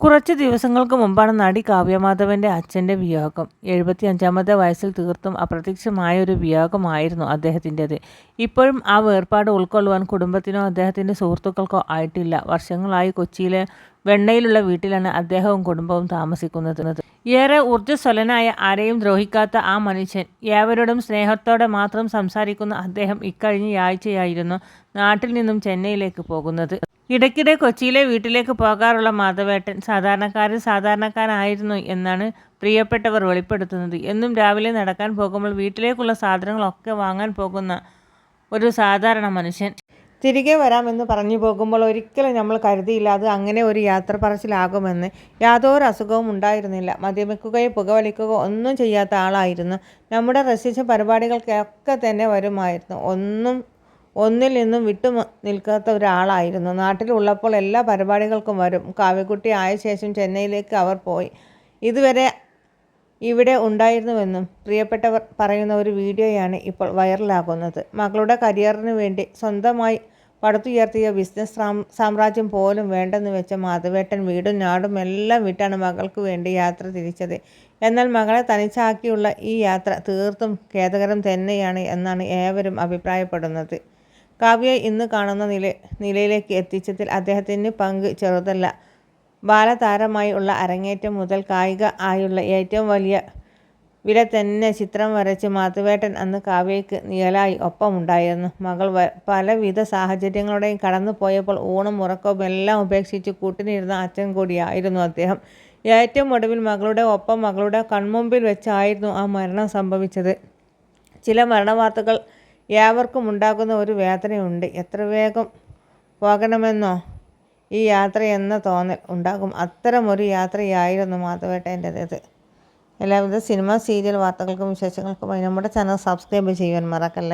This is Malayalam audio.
കുറച്ച് ദിവസങ്ങൾക്ക് മുമ്പാണ് നടി കാവ്യമാധവന്റെ അച്ഛന്റെ വിയോഗം എഴുപത്തി അഞ്ചാമത്തെ വയസ്സിൽ തീർത്തും അപ്രത്യക്ഷമായ ഒരു വിയോഗമായിരുന്നു അദ്ദേഹത്തിന്റെത് ഇപ്പോഴും ആ വേർപാട് ഉൾക്കൊള്ളുവാൻ കുടുംബത്തിനോ അദ്ദേഹത്തിന്റെ സുഹൃത്തുക്കൾക്കോ ആയിട്ടില്ല. വർഷങ്ങളായി കൊച്ചിയിലെ വെണ്ണയിലുള്ള വീട്ടിലാണ് അദ്ദേഹവും കുടുംബവും താമസിക്കുന്നത്. ഏറെ ഊർജസ്വലനായ ആരെയും ദ്രോഹിക്കാത്ത ആ മനുഷ്യൻ ഏവരോടും സ്നേഹത്തോടെ മാത്രം സംസാരിക്കുന്ന അദ്ദേഹം ഇക്കഴിഞ്ഞ ആഴ്ചയായിരുന്നു നാട്ടിൽ നിന്നും ചെന്നൈയിലേക്ക് പോകുന്നത്. ഇടയ്ക്കിടെ കൊച്ചിയിലെ വീട്ടിലേക്ക് പോകാറുള്ള മാധവേട്ടൻ സാധാരണക്കാരൻ സാധാരണക്കാരായിരുന്നു എന്നാണ് പ്രിയപ്പെട്ടവർ വെളിപ്പെടുത്തുന്നത്. എന്നും രാവിലെ നടക്കാൻ പോകുമ്പോൾ വീട്ടിലേക്കുള്ള സാധനങ്ങളൊക്കെ വാങ്ങാൻ പോകുന്ന ഒരു സാധാരണ മനുഷ്യൻ. തിരികെ വരാമെന്ന് പറഞ്ഞു പോകുമ്പോൾ ഒരിക്കലും നമ്മൾ കരുതിയില്ല അത് അങ്ങനെ ഒരു യാത്ര പറച്ചിലാകുമെന്ന് യാതൊരു അസുഖവും ഉണ്ടായിരുന്നില്ല. മദ്യപിക്കുകയോ പുകവലിക്കുകയോ ഒന്നും ചെയ്യാത്ത ആളായിരുന്നു. നമ്മുടെ റസിച്ച പരിപാടികൾക്കൊക്കെ തന്നെ വരുമായിരുന്നു. ഒന്നും ഒന്നിൽ നിന്നും വിട്ടു നിൽക്കാത്ത ഒരാളായിരുന്നു. നാട്ടിലുള്ളപ്പോൾ എല്ലാ പരിപാടികൾക്കും വരും. കാവ്യക്കുട്ടി ആയ ശേഷം ചെന്നൈയിലേക്ക് അവർ പോയി. ഇതുവരെ ഇവിടെ ഉണ്ടായിരുന്നുവെന്നും പ്രിയപ്പെട്ടവർ പറയുന്ന ഒരു വീഡിയോയാണ് ഇപ്പോൾ വൈറലാകുന്നത്. മകളുടെ കരിയറിന് വേണ്ടി സ്വന്തമായി പടുത്തുയർത്തിയ ബിസിനസ് സാമ്രാജ്യം പോലും വേണ്ടെന്ന് വെച്ച മാധവേട്ടൻ വീടും നാടും എല്ലാം വിട്ടാണ് മകൾക്ക് വേണ്ടി യാത്ര തിരിച്ചത്. എന്നാൽ മകളെ തനിച്ചാക്കിയുള്ള ഈ യാത്ര തീർത്തും ഖേദകരം തന്നെയാണ് എന്നാണ് ഏവരും അഭിപ്രായപ്പെടുന്നത്. കാവ്യയെ ഇന്ന് കാണുന്ന നില നിലയിലേക്ക് എത്തിച്ചതിൽ അദ്ദേഹത്തിന് പങ്ക് ചെറുതല്ല. ബാലതാരമായി ഉള്ള അരങ്ങേറ്റം മുതൽ കായിക ആയുള്ള ഏറ്റവും വലിയ വില തന്നെ ചിത്രം വരച്ച് മാത്തുവേട്ടൻ അന്ന് കാവ്യയ്ക്ക് നിഴലായി ഒപ്പമുണ്ടായിരുന്നു. മകൾ പലവിധ സാഹചര്യങ്ങളുടെയും കടന്നു പോയപ്പോൾ ഊണും ഉറക്കവും എല്ലാം ഉപേക്ഷിച്ച് കൂട്ടിനിരുന്ന അച്ഛൻ കൂടിയായിരുന്നു അദ്ദേഹം. ഏറ്റവും ഒടുവിൽ മകളുടെ ഒപ്പം മകളുടെ കൺമുമ്പിൽ വെച്ചായിരുന്നു ആ മരണം സംഭവിച്ചത്. ചില മരണവാർത്തകൾ ഏവർക്കും ഉണ്ടാക്കുന്ന ഒരു വേദനയുണ്ട്. എത്ര വേഗം പോകണമെന്നോ ഈ യാത്ര എന്ന തോന്നൽ ഉണ്ടാകും. അത്തരം ഒരു യാത്രയായിരുന്നു മാധവേട്ടേന്റെത്. എല്ലാവിധ സിനിമ സീരിയൽ വാർത്തകൾക്കും വിശേഷങ്ങൾക്കും നമ്മുടെ ചാനൽ സബ്സ്ക്രൈബ് ചെയ്യുവാൻ മറക്കല്ലേ?